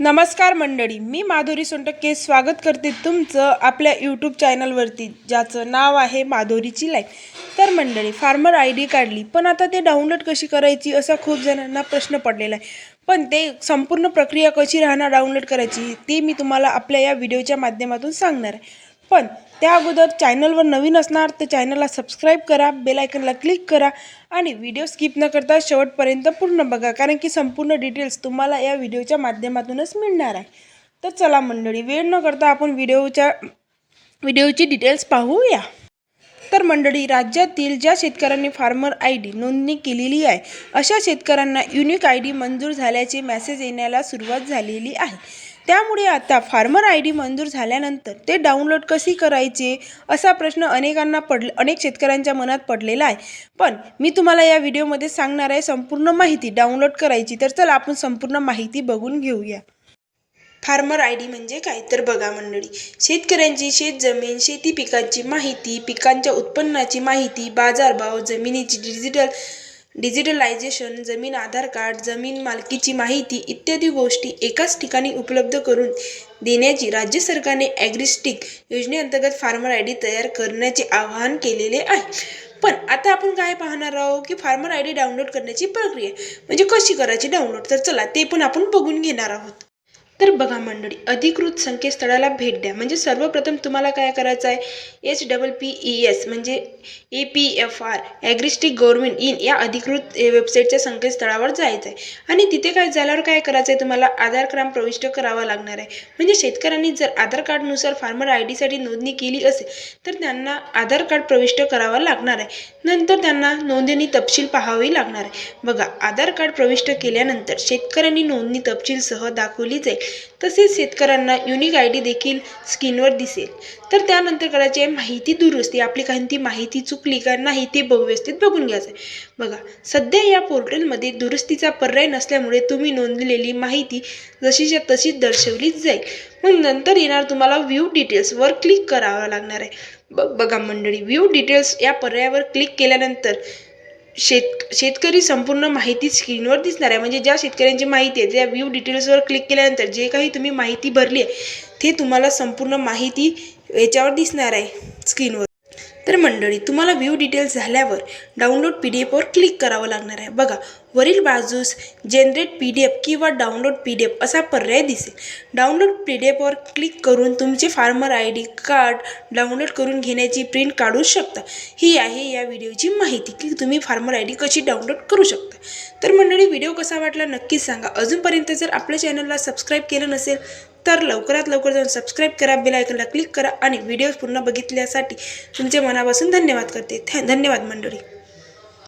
नमस्कार मंडळी मी माधुरी सोनटक्के स्वागत करते तुमचं आपल्या यूट्यूब चॅनलवरती ज्याचं नाव आहे माधुरीची लाईफ तर मंडळी फार्मर आय डी काढली पण आता ते डाउनलोड कशी करायची असा खूप जणांना प्रश्न पडलेला आहे. पण ते संपूर्ण प्रक्रिया कशी राहणार डाउनलोड करायची ते मी तुम्हाला आपल्या या व्हिडिओच्या माध्यमातून सांगणार आहे. पण त्या अगोदर चॅनलवर नवीन असणार तर चॅनलला सबस्क्राईब करा बेलायकनला क्लिक करा आणि व्हिडिओ स्किप न करता शेवटपर्यंत पूर्ण बघा कारण की संपूर्ण डिटेल्स तुम्हाला या व्हिडिओच्या माध्यमातूनच मिळणार आहे. तर चला मंडळी वेळ न करता आपण व्हिडिओच्या व्हिडिओची डिटेल्स पाहूया. तर मंडळी राज्यातील ज्या शेतकऱ्यांनी फार्मर आय डी नोंदणी केलेली आहे अशा शेतकऱ्यांना युनिक आय डी मंजूर झाल्याचे मेसेज येण्याला सुरुवात झालेली आहे. त्यामुळे आता फार्मर आय डी मंजूर झाल्यानंतर ते डाउनलोड कशी करायचे असा प्रश्न अनेकांना पड अनेक शेतकऱ्यांच्या मनात पडलेला आहे. पण मी तुम्हाला या व्हिडिओमध्ये सांगणार आहे संपूर्ण माहिती डाउनलोड करायची तर चला आपण संपूर्ण माहिती बघून घेऊया. फार्मर आय डी म्हणजे काय? तर बघा मंडळी शेतकऱ्यांची शेतजमीन शेती पिकांची माहिती पिकांच्या उत्पन्नाची माहिती बाजारभाव जमिनीची डिजिटल डिजिटलायझेशन जमीन आधार कार्ड जमीन मालकीची माहिती इत्यादी गोष्टी एकाच ठिकाणी उपलब्ध करून देण्याची राज्य सरकारने ॲग्रिस्टिक योजनेअंतर्गत फार्मर आय डी तयार करण्याचे आवाहन केलेले आहे. पण आता आपण काय पाहणार आहोत की फार्मर आय डी डाउनलोड करण्याची प्रक्रिया म्हणजे कशी करायची डाउनलोड? तर चला ते पण आपण बघून घेणार आहोत. तर बघा मंडळी अधिकृत संकेतस्थळाला भेट द्या. म्हणजे सर्वप्रथम तुम्हाला काय करायचं आहे? H double P E S म्हणजे A P F R agristack government in या अधिकृत वेबसाईटच्या संकेतस्थळावर जायचं आहे. आणि तिथे काय झाल्यावर काय करायचं आहे तुम्हाला? आधार क्रमांक प्रविष्ट करावा लागणार आहे. म्हणजे शेतकऱ्यांनी जर आधार कार्डनुसार फार्मर आय डीसाठी नोंदणी केली असेल तर त्यांना आधार कार्ड प्रविष्ट करावा लागणार आहे. नंतर त्यांना नोंदणी तपशील पाहावी लागणार आहे. बघा आधार कार्ड प्रविष्ट केल्यानंतर शेतकऱ्यांनी नोंदणी तपशीलसह दाखवली जाईल तसेच शेतकऱ्यांना युनिक आय डी देखील स्क्रीनवर दिसेल. तर त्यानंतर करायची आहे माहिती दुरुस्ती आपली काही ती माहिती चुकली का नाही ते व्यवस्थित बघून घ्यायचं आहे. बघा सध्या या पोर्टलमध्ये दुरुस्तीचा पर्याय नसल्यामुळे तुम्ही नोंदलेली माहिती जशीच्या तशीच दर्शवली जाईल. मग नंतर येणार तुम्हाला व्ह्यू डिटेल्सवर क्लिक करावं लागणार आहे. ब बघा मंडळी व्ह्यू डिटेल्स या पर्यायावर क्लिक केल्यानंतर शेत शेतकरी संपूर्ण माहिती स्क्रीनवर दिसणार आहे. म्हणजे ज्या शेतकऱ्यांची माहिती आहे त्या व्ह्यू डिटेल्सवर क्लिक केल्यानंतर जे काही तुम्ही माहिती भरली आहे ते तुम्हाला संपूर्ण माहिती याच्यावर दिसणार आहे स्क्रीनवर तर मंडळी तुम्हाला व्ह्यू डिटेल्स झाल्यावर डाउनलोड पी डी एफवर क्लिक करावं लागणार आहे. बघा वरील बाजूस जनरेट पी डी एफ किंवा डाउनलोड पी डी एफ असा पर्याय दिसेल. डाउनलोड पी डी एफवर क्लिक करून तुमचे farmer I D card download करून घेण्याची प्रिंट काढू शकता. ही आहे या व्हिडिओची माहिती की तुम्ही फार्मर आय डी कशी डाउनलोड करू शकता. तर मंडळी व्हिडिओ कसा वाटला नक्कीच सांगा. अजूनपर्यंत जर आपल्या चॅनलला सबस्क्राईब केलं नसेल तर लवकरात लवकर जाऊन सबस्क्राईब करा बेल आयकनला क्लिक करा आणि व्हिडिओ पूर्ण बघितल्यासाठी तुमचे मनापासून धन्यवाद करते. थॅ धन्यवाद मंडळी.